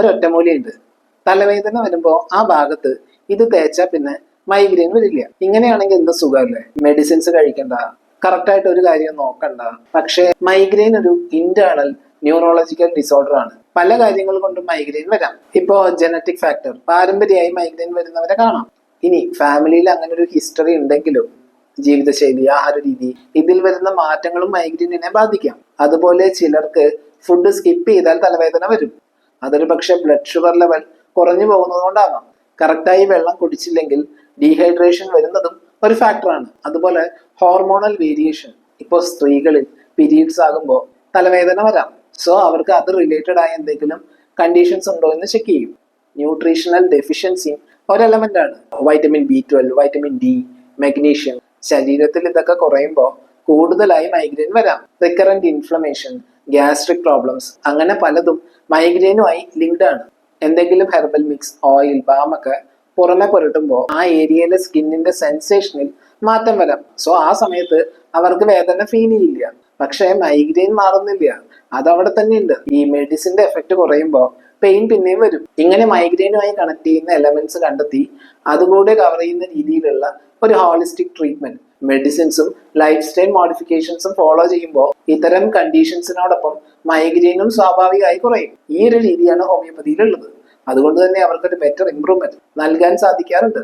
ഒരൊറ്റമൂലിയുണ്ട് തലവേദന വരുമ്പോൾ ആ ഭാഗത്ത് ഇത് തേച്ചാൽ പിന്നെ മൈഗ്രെയിൻ വരില്ല. ഇങ്ങനെയാണെങ്കിൽ എന്ത് സുഖമല്ലേ? മെഡിസിൻസ് കഴിക്കണ്ട. കറക്റ്റായിട്ട് ഒരു കാര്യം നോക്കണ്ട. പക്ഷേ മൈഗ്രെയിൻ ഒരു ഇന്റേണൽ ന്യൂറോളജിക്കൽ ഡിസോർഡർ ആണ്. പല കാര്യങ്ങൾ കൊണ്ടും മൈഗ്രെയിൻ വരാം. ഇപ്പോ ജനറ്റിക് ഫാക്ടർ പാരമ്പര്യമായി മൈഗ്രെയിൻ വരുന്നവരെ കാണാം. ഇനി ഫാമിലിയിൽ അങ്ങനെ ഒരു ഹിസ്റ്ററി ഉണ്ടെങ്കിലും ജീവിതശൈലി ആഹാര രീതി ഇതിൽ വരുന്ന മാറ്റങ്ങളും മൈഗ്രെയിനിനെ ബാധിക്കാം. അതുപോലെ ചിലർക്ക് ഫുഡ് സ്കിപ്പ് ചെയ്താൽ തലവേദന വരും. അതൊരു പക്ഷെ ബ്ലഡ് ഷുഗർ ലെവൽ കുറഞ്ഞു പോകുന്നത് കൊണ്ടാകാം കറക്റ്റായി വെള്ളം കുടിച്ചില്ലെങ്കിൽ ഡീഹൈഡ്രേഷൻ വരുന്നതും ഒരു ഫാക്ടറാണ് അതുപോലെ ഹോർമോണൽ വേരിയേഷൻ ഇപ്പോൾ സ്ത്രീകളിൽ പീരീഡ്സ് ആകുമ്പോൾ തലവേദന വരാം. സോ അവർക്ക് അത് റിലേറ്റഡ് ആയ എന്തെങ്കിലും കണ്ടീഷൻസ് ഉണ്ടോ എന്ന് ചെക്ക് ചെയ്യും. ന്യൂട്രീഷണൽ ഡെഫിഷ്യൻസി ഒരു എലമെന്റ് ആണ്. Vitamin B twelve vitamin D magnesium ശരീരത്തിൽ ഇതൊക്കെ കുറയുമ്പോൾ കൂടുതലായി മൈഗ്രെയിൻ വരാം. റിക്കറന്റ് ഇൻഫ്ലമേഷൻ ഗ്യാസ്ട്രിക് പ്രോബ്ലംസ് അങ്ങനെ പലതും മൈഗ്രെയിനുമായി ലിങ്ക്ഡ് ആണ്. എന്തെങ്കിലും ഹെർബൽ മിക്സ് ഓയിൽ ബാമൊക്കെ പുറമെ പുരട്ടുമ്പോൾ ആ ഏരിയയിലെ സ്കിന്നിന്റെ സെൻസേഷനിൽ മാറ്റം വരാം. സോ ആ സമയത്ത് അവർക്ക് വേദന ഫീൽ ചെയ്യില്ല. പക്ഷേ മൈഗ്രെയിൻ മാറുന്നില്ല. അതവിടെ തന്നെ ഉണ്ട്. ഈ മെഡിസിന്റെ എഫക്റ്റ് കുറയുമ്പോൾ പെയിൻ പിന്നെയും വരും. ഇങ്ങനെ മൈഗ്രെയിനുമായി കണക്ട് ചെയ്യുന്ന എലമെന്റ്സ് കണ്ടെത്തി അതുകൂടെ കവർ ചെയ്യുന്ന രീതിയിലുള്ള ഒരു ഹോളിസ്റ്റിക് ട്രീറ്റ്മെന്റ് മെഡിസിൻസും ലൈഫ് സ്റ്റൈൽ മോഡിഫിക്കേഷൻസും ഫോളോ ചെയ്യുമ്പോൾ ഇത്തരം കണ്ടീഷൻസിനോടൊപ്പം മൈഗ്രെയിനും സ്വാഭാവികമായി കുറയും. ഈ ഒരു രീതിയാണ് ഹോമിയോപ്പതിയിലുള്ളത് അതുകൊണ്ട് തന്നെ അവർക്കൊരു ബെറ്റർ ഇംപ്രൂവ്മെന്റ് നൽകാൻ സാധിക്കാറുണ്ട്.